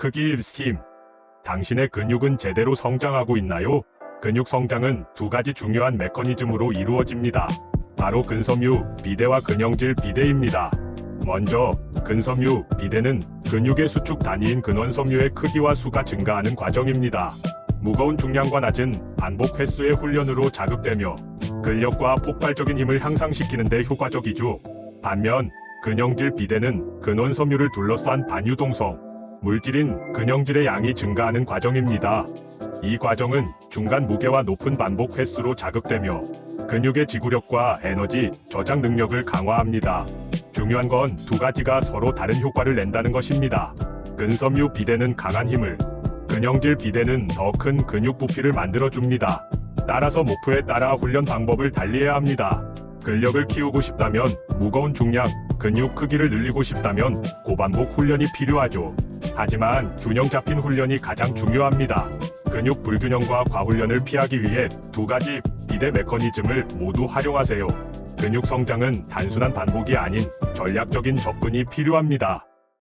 크기 1스팀. 당신의 근육은 제대로 성장하고 있나요? 근육 성장은 두 가지 중요한 메커니즘으로 이루어집니다. 바로 근섬유, 비대와 근형질 비대입니다. 먼저 근섬유, 비대는 근육의 수축 단위인 근원섬유의 크기와 수가 증가하는 과정입니다. 무거운 중량과 낮은 반복 횟수의 훈련으로 자극되며 근력과 폭발적인 힘을 향상시키는 데 효과적이죠. 반면 근형질 비대는 근원섬유를 둘러싼 반유동성, 물질인 근형질의 양이 증가하는 과정입니다. 이 과정은 중간 무게와 높은 반복 횟수로 자극되며 근육의 지구력과 에너지 저장 능력을 강화합니다. 중요한 건 두 가지가 서로 다른 효과를 낸다는 것입니다. 근섬유 비대는 강한 힘을, 근형질 비대는 더 큰 근육 부피를 만들어줍니다. 따라서 목표에 따라 훈련 방법을 달리해야 합니다. 근력을 키우고 싶다면 무거운 중량, 근육 크기를 늘리고 싶다면 고반복 훈련이 필요하죠. 하지만 균형 잡힌 훈련이 가장 중요합니다. 근육 불균형과 과훈련을 피하기 위해 두 가지 비대 메커니즘을 모두 활용하세요. 근육 성장은 단순한 반복이 아닌 전략적인 접근이 필요합니다.